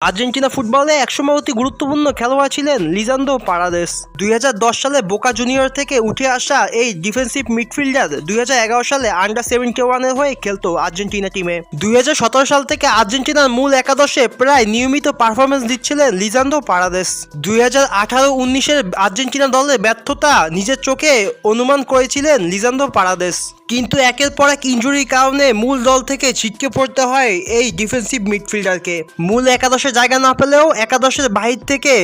Argentina ফুটবলে একসময় অতি গুরুত্বপূর্ণ খেলোয়াড় ছিলেন লিজান্দো পারাদেস। দুই হাজার দশ সালে বোকা জুনিয়র থেকে উঠে আসা এই ডিফেন্সিভ মিডফিল্ডার দুই হাজার এগারো সালে আন্ডার সেভেন্টি ওয়ানের হয়ে খেলতো আর্জেন্টিনা টিমে। দুই হাজার সতেরো সাল থেকে আর্জেন্টিনার মূল একাদশে প্রায় নিয়মিত পারফরমেন্স দিচ্ছিলেন লিজান্দো পারাদেস। দুই হাজার আঠারো উনিশের আর্জেন্টিনা দলের ব্যর্থতা নিজের চোখে অনুমান করেছিলেন লিজান্দো পারাদেস। কিন্তু একের পর এক ইঞ্জুরির কারণে মূল দল থেকে ছিটকে পড়তে হয় এই ডিফেন্সিভ মিডফিল্ডারকে মূল একাদশে জায়গা না পেলেও একাদশের বাহির থেকে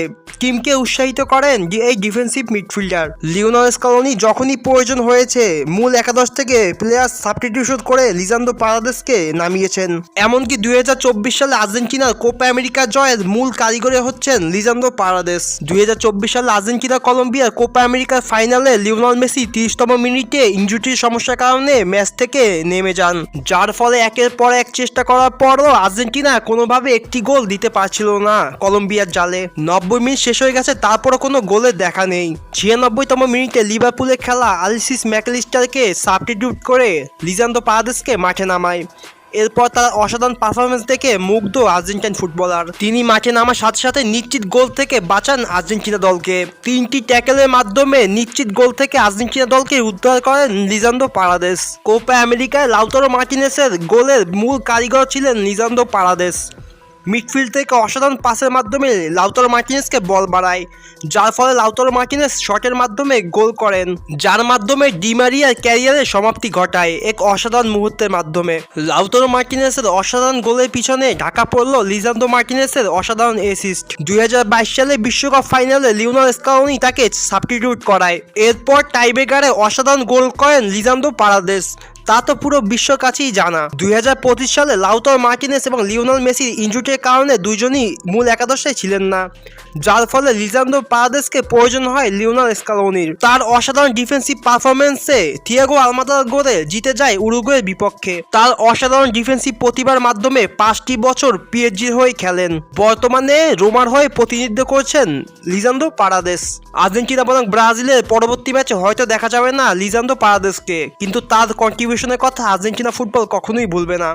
টিমকে উৎসাহিত করেন এই ডিফেন্সিভ মিডফিল্ডার লিওনাল স্কলনি যখনই প্রয়োজন হয়েছে, মূল একাদশ থেকে প্লেয়ার সাবস্টিটিউশন করে লিজান্দো পারাদেসকে নামিয়েছেন। এমনকি দুই হাজার চব্বিশ সালে আর্জেন্টিনার কোপা আমেরিকা জয়ের মূল কারিগরে হচ্ছেন লিজান্দো পারাদেস। দুই সালে আর্জেন্টিনা কলম্বিয়ার কোপা আমেরিকার ফাইনালে লিওনাল মেসি তিরিশতম মিনিটে ইঞ্জুরির সমস্যার কারণে ম্যাচ থেকে নেমে যান। যার ফলে একের পর এক চেষ্টা করার পরও আর্জেন্টিনা কোনোভাবে একটি গোল দিতে পারছিল না কলম্বিয়ার জালে। নব্বই মিনিট শেষ হয়ে গেছে, তারপরও কোনো গোলের দেখা নেই। ছিয়ানব্বইতম মিনিটে লিভারপুলের খেলা আলিসিস ম্যাকলিস্টারকে সাবস্টিটিউট করে লিজান্দো পারাদেসকে মাঠে নামায়। এরপর তার অসাধারণ পারফরমেন্স দেখে মুগ্ধ আর্জেন্টাইন ফুটবলার তিনি মাঠে নামার সাথে সাথে নিশ্চিত গোল থেকে বাঁচান আর্জেন্টিনা দলকে। তিনটি ট্যাকেলের মাধ্যমে নিশ্চিত গোল থেকে আর্জেন্টিনা দলকে উদ্ধার করেন লিজান্দো পারাদেশ কোপা আমেরিকায় লাউতারো মার্টিনেসের গোলের মূল কারিগর ছিলেন লিজান্দো পারাদেস। মিডফিল্ড থেকে অসাধারণ পাসের মাধ্যমে লাউতর মার্টিনেসকে বল বাড়ায়, যার ফলে লাউতারো মার্টিনেস শটের মাধ্যমে গোল করেন, যার মাধ্যমে ডিমারিয়ার ক্যারিয়ারের সমাপ্তি ঘটায় এক অসাধারণ মুহূর্তের মাধ্যমে। লাউতর মার্টিনেসের অসাধারণ গোলের পিছনে ঢাকা পড়ল লিজান্দো মার্টিনেসের অসাধারণ এসিস্ট দুই হাজার বাইশ সালে বিশ্বকাপ ফাইনালে লিওনার স্কাউনি তাকে সাবস্টিটিউট করায়। এরপর টাইব্রেকারে অসাধারণ গোল করেন লিজান্দো পারাদেস। তা তো পুরো বিশ্ব কাছেই জানা। দুই হাজার পঁচিশ সালে লাউতর মার্টিনেস এবং লিওনাল মেসির ইনজুরির কারণে দুজনই মূল একাদশে ছিলেন না, যার ফলে লিজান্দো পারাদেসকে প্রয়োজন হয় লিওনাল স্কালোনির। তার অসাধারণ ডিফেন্সিভ পারফরমেন্সে থিয়াগো আলমাদার গোলে জিতে যায় উরুগুয়ের বিপক্ষে। তার অসাধারণ ডিফেন্সিভ প্রতিভার মাধ্যমে পাঁচটি বছর পিএইচজির হয়ে খেলেন। বর্তমানে রোমার হয়ে প্রতিনিধিত্ব করছেন লিজান্দো পারাদেস। আর্জেন্টিনা বরং ব্রাজিলের পরবর্তী ম্যাচে হয়তো দেখা যাবে না লিজান্দো পারাদেসকে, কিন্তু তার কন্ট্রিবিউশনের কথা আর্জেন্টিনা ফুটবল কখনোই ভুলবে না।